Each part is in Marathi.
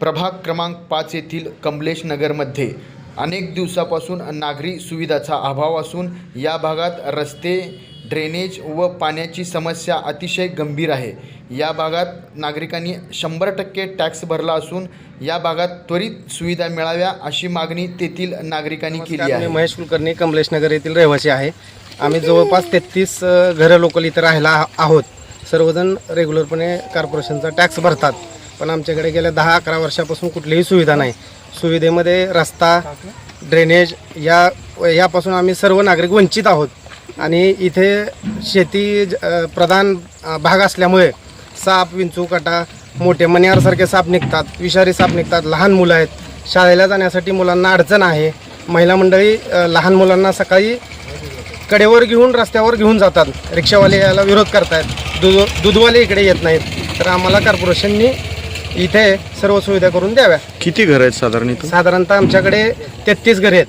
प्रभाग क्रमांक पाच येथील कमलेश नगरमध्ये अनेक दिवसापासून नागरी सुविधाचा अभाव असून या भागात रस्ते ड्रेनेज व पाण्याची समस्या अतिशय गंभीर आहे. या भागात नागरिकांनी शंभर टक्के टॅक्स भरला असून या भागात त्वरित सुविधा मिळाव्या अशी मागणी तेथील नागरिकांनी केली आहे. महेश कुलकर्णी कमलेश नगर येथील रहिवासी आहे. आम्ही जवळपास तेहतीस घरं लोकल इथं राहायला आहोत. सर्वजण रेग्युलरपणे कॉर्पोरेशनचा टॅक्स भरतात. पण आमच्याकडे गेल्या दहा अकरा वर्षापासून कुठलीही सुविधा नाही. सुविधेमध्ये रस्ता ड्रेनेज या यापासून आम्ही सर्व नागरिक वंचित आहोत. आणि इथे शेती ज- प्रधान भाग असल्यामुळे साप विंचू काटा मोठे मण्यारसारखे साप निघतात विषारी साप निघतात लहान मुलं आहेत. शाळेला जाण्यासाठी मुलांना अडचण आहे. महिला मंडळी लहान मुलांना सकाळी कडेवर घेऊन रस्त्यावर घेऊन जातात. रिक्षावाले याला विरोध करतायत. दूध दूधवाले इकडे येत नाहीत. तर आम्हाला कॉर्पोरेशननी इथे सर्व सुविधा करून द्याव्या. किती घर आहेत साधारण इथं? साधारणतः आमच्याकडे तेहतीस घरे आहेत.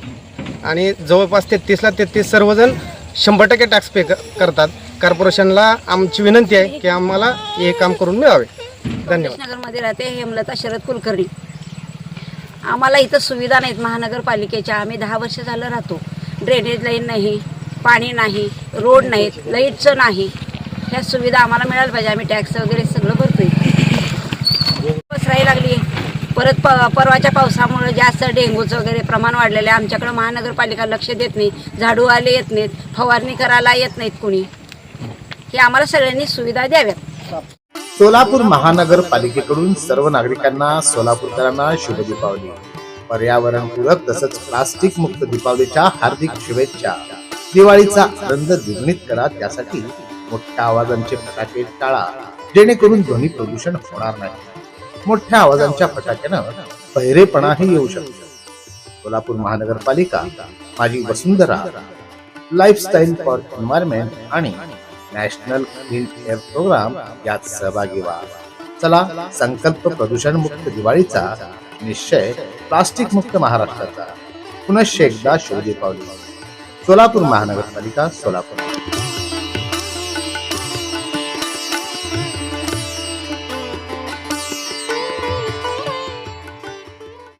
आणि जवळपास तेहतीसला तेहतीस सर्वजण शंभर टक्के टॅक्स पे क- करतात. कॉर्पोरेशनला आमची विनंती आहे की आम्हाला हे काम करून मिळावे. धन्यवाद. नगरमध्ये राहते हेमलता शरद कुलकर्णी. आम्हाला इथं सुविधा नाहीत महानगरपालिकेच्या. आम्ही दहा वर्ष झालं राहतो. ड्रेनेज लाईन नाही पाणी नाही रोड नाहीत लाईटचं नाही. ह्या सुविधा आम्हाला मिळायला पाहिजे. आम्ही टॅक्स वगैरे सगळं भरतोय. पसरायला लागली. परत प परवाच्या पावसामुळे जास्त डेंग्यूचं वगैरे प्रमाण वाढलेलं आहे. आमच्याकडं महानगरपालिका लक्ष देत नाही. झाडू आले येत नाहीत. फवारणी करायला येत नाहीत कोणी. हे आम्हाला सगळ्यांनी सुविधा द्याव्यात. सोलापूर महानगरपालिकेकडून सर्व नागरिकांना सोलापूरकरांना शुभ दीपावली. पर्यावरणपूरक तसंच प्लास्टिक मुक्त दीपावलीच्या हार्दिक शुभेच्छा. दिवाळीचा आनंद द्विगुणित करा. त्यासाठी मोठ्या आवाजांचे फटाके टाळा. जेणेकरून ध्वनी प्रदूषण होणार नाही. मोठ्या आवाजांच्या फटाक्यानं बहिरेपणाही येऊ शकतो सोलापूर महानगरपालिका Majhi Vasundhara lifestyle for environment आणि नॅशनल क्लीन एअर प्रोग्राम यात सहभागी व्हा. चला संकल्प प्रदूषण मुक्त दिवाळीचा निश्चय प्लास्टिक मुक्त महाराष्ट्राचा. पुनश्च एकदा शोधी पावली. सोलापूर महानगरपालिका सोलापूर.